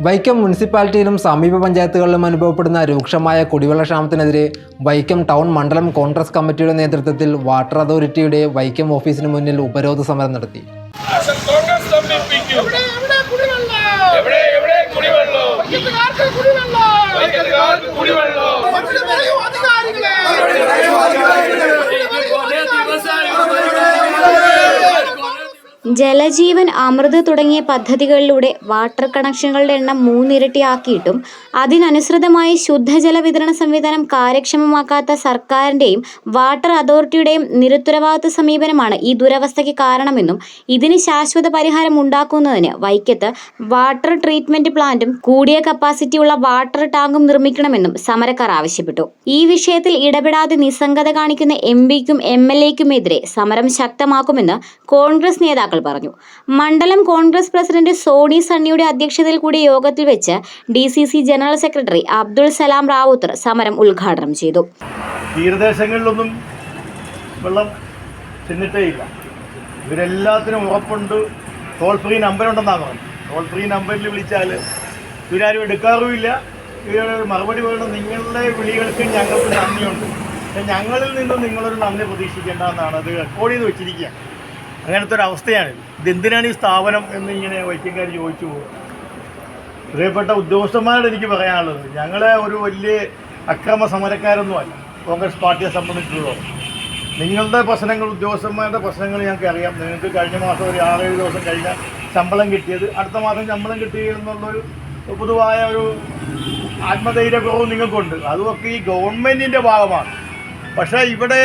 വൈക്കം മുനിസിപ്പാലിറ്റിയിലും സമീപ പഞ്ചായത്തുകളിലും അനുഭവപ്പെടുന്ന രൂക്ഷമായ കുടിവെള്ള ക്ഷാമത്തിനെതിരെ വൈക്കം ടൗൺ മണ്ഡലം കോൺഗ്രസ് കമ്മിറ്റിയുടെ നേതൃത്വത്തിൽ വാട്ടർ അതോറിറ്റിയുടെ വൈക്കം ഓഫീസിന് മുന്നിൽ ഉപരോധ സമരം നടത്തി. കുടിവെള്ളം എവിടെ എവിടെ കുടിവെള്ളോ വൈദ്യുതകാർക്ക് കുടിവെള്ളം വൈദ്യുതകാർക്ക് കുടിവെള്ളോ മറുപടി പറയൂ അധികാരികളെ ജലജീവൻ അമൃത് തുടങ്ങിയ പദ്ധതികളിലൂടെ വാട്ടർ കണക്ഷനുകളുടെ എണ്ണം മൂന്നിരട്ടിയാക്കിയിട്ടും അതിനനുസൃതമായി ശുദ്ധജല വിതരണ സംവിധാനം കാര്യക്ഷമമാക്കാത്ത സർക്കാരിന്റെയും വാട്ടർ അതോറിറ്റിയുടെയും നിരുത്തരവാദിത്വ സമീപനമാണ് ഈ ദുരവസ്ഥയ്ക്ക് കാരണമെന്നും ഇതിന് ശാശ്വത പരിഹാരം ഉണ്ടാക്കുന്നതിന് വൈക്കത്ത് വാട്ടർ ട്രീറ്റ്മെന്റ് പ്ലാന്റും കൂടിയ കപ്പാസിറ്റിയുള്ള വാട്ടർ ടാങ്കും നിർമ്മിക്കണമെന്നും സമരക്കാർ ആവശ്യപ്പെട്ടു. ഈ വിഷയത്തിൽ ഇടപെടാതെ നിസ്സംഗത കാണിക്കുന്ന എം പിക്കും എം എൽ എക്കുമെതിരെ സമരം ശക്തമാക്കുമെന്ന് കോൺഗ്രസ് നേതാക്കൾ പറഞ്ഞു. മണ്ഡലം കോൺഗ്രസ് പ്രസിഡന്റ് സോണി സണ്ണിയുടെ അധ്യക്ഷതയിൽ കൂടിയ യോഗത്തിൽ വെച്ച് D general secretary Abdul Salam Rawther സമരം ഉദ്ഘാടനം ചെയ്തു. തീരദേശങ്ങളിലൊന്നും വെള്ളം ചെന്നിട്ടേ ഇല്ല. ഇവരെല്ലാത്തിനും ഉറപ്പുണ്ട്. ടോൾ ഫ്രീ നമ്പറുണ്ടെന്നാണ് പറഞ്ഞത്. ടോൾ ഫ്രീ നമ്പറിൽ വിളിച്ചാൽ ഇവരാരും എടുക്കാറുമില്ല ഇവർ മറുപടി പറയണം നിങ്ങളുടെ വിളികൾക്ക് ഞങ്ങൾക്ക് നന്ദിയുണ്ട്. പക്ഷെ ഞങ്ങളിൽ നിന്ന് നിങ്ങളൊരു നന്ദി പ്രതീക്ഷിക്കേണ്ട എന്നാണ് അത് റെക്കോർഡ് ചെയ്ത് വെച്ചിരിക്കുക അങ്ങനത്തെ ഒരു അവസ്ഥയാണ് ഇതെന്തിനാണ് ഈ സ്ഥാപനം എന്ന് ഇങ്ങനെ വൈദ്യക്കാർ ചോദിച്ചു പോകും പ്രിയപ്പെട്ട ഉദ്യോഗസ്ഥന്മാരോട് എനിക്ക് പറയാനുള്ളത് ഞങ്ങളെ ഒരു വലിയ അക്രമ സമരക്കാരൊന്നുമല്ല കോൺഗ്രസ് പാർട്ടിയെ സംബന്ധിച്ചിടത്തോളം. നിങ്ങളുടെ പ്രശ്നങ്ങൾ ഉദ്യോഗസ്ഥന്മാരുടെ പ്രശ്നങ്ങൾ ഞങ്ങൾക്ക് അറിയാം. നിങ്ങൾക്ക് കഴിഞ്ഞ മാസം ഒരു ആറേഴ് ദിവസം കഴിഞ്ഞ ശമ്പളം കിട്ടിയത് അടുത്ത മാസം ശമ്പളം കിട്ടി എന്നുള്ളൊരു പൊതുവായ ഒരു ആത്മധൈര്യക്കുറവ് നിങ്ങൾക്കുണ്ട്. അതുമൊക്കെ ഈ ഗവൺമെന്റിന്റെ ഭാഗമാണ്. പക്ഷേ ഇവിടെ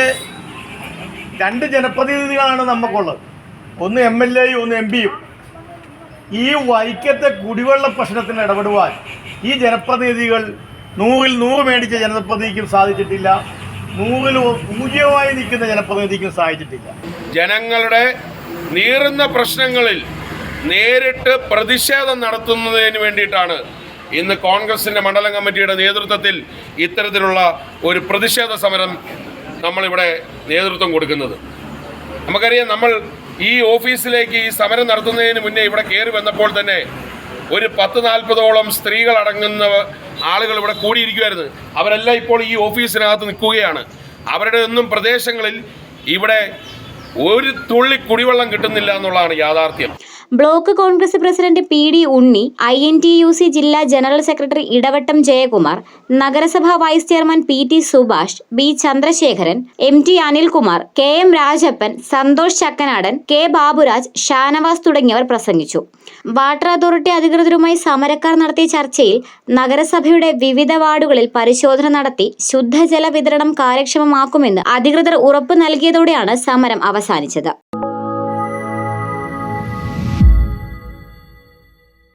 രണ്ട് ജനപ്രതിനിധികളാണ് നമുക്കുള്ളത് ഒന്ന് എം എൽ എയും ഒന്ന് എം പിയും ഈ വൈക്കത്തെ കുടിവെള്ള പ്രശ്നത്തിന് ഇടപെടുവാൻ ഈ ജനപ്രതിനിധികൾ നൂറിൽ നൂറ് മേടിച്ച ജനപ്രതിനിധിക്കും സാധിച്ചിട്ടില്ല. നൂറിൽ പൂജ്യമായി നിൽക്കുന്ന ജനപ്രതിനിധിക്കും സാധിച്ചിട്ടില്ല. ജനങ്ങളുടെ നീറുന്ന പ്രശ്നങ്ങളിൽ നേരിട്ട് പ്രതിഷേധം നടത്തുന്നതിന് വേണ്ടിയിട്ടാണ് ഇന്ന് കോൺഗ്രസിന്റെ മണ്ഡലം കമ്മിറ്റിയുടെ നേതൃത്വത്തിൽ ഇത്തരത്തിലുള്ള ഒരു പ്രതിഷേധ സമരം നമ്മളിവിടെ നേതൃത്വം കൊടുക്കുന്നത്. നമുക്കറിയാം നമ്മൾ ഈ ഓഫീസിലേക്ക് ഈ സമരം നടത്തുന്നതിന് മുന്നേ ഇവിടെ കയറി വന്നപ്പോൾ തന്നെ ഒരു പത്ത് നാൽപ്പതോളം സ്ത്രീകൾ അടങ്ങുന്ന ആളുകൾ ഇവിടെ കൂടിയിരിക്കുമായിരുന്നു അവരെല്ലാം ഇപ്പോൾ ഈ ഓഫീസിനകത്ത് നിൽക്കുകയാണ്. അവരുടെ ഒന്നും പ്രദേശങ്ങളിൽ ഇവിടെ ഒരു തുള്ളി കുടിവെള്ളം കിട്ടുന്നില്ല എന്നുള്ളതാണ് യാഥാർത്ഥ്യം. Block Congress president P D Unni I N T U C ജില്ലാ ജനറൽ സെക്രട്ടറി ഇടവട്ടം ജയകുമാർ നഗരസഭാ vice chairman P T Subhash B Chandrasekharan M T Anilkumar K M Rajappan Santhosh Chakkanadan K Baburaj Shanavas തുടങ്ങിയവർ പ്രസംഗിച്ചു. Water authority അധികൃതരുമായി സമരക്കാർ നടത്തിയ ചർച്ചയിൽ നഗരസഭയുടെ വിവിധ വാർഡുകളിൽ പരിശോധന നടത്തി ശുദ്ധജല വിതരണം കാര്യക്ഷമമാക്കുമെന്ന് അധികൃതർ ഉറപ്പു നൽകിയതോടെയാണ് സമരം അവസാനിച്ചത്.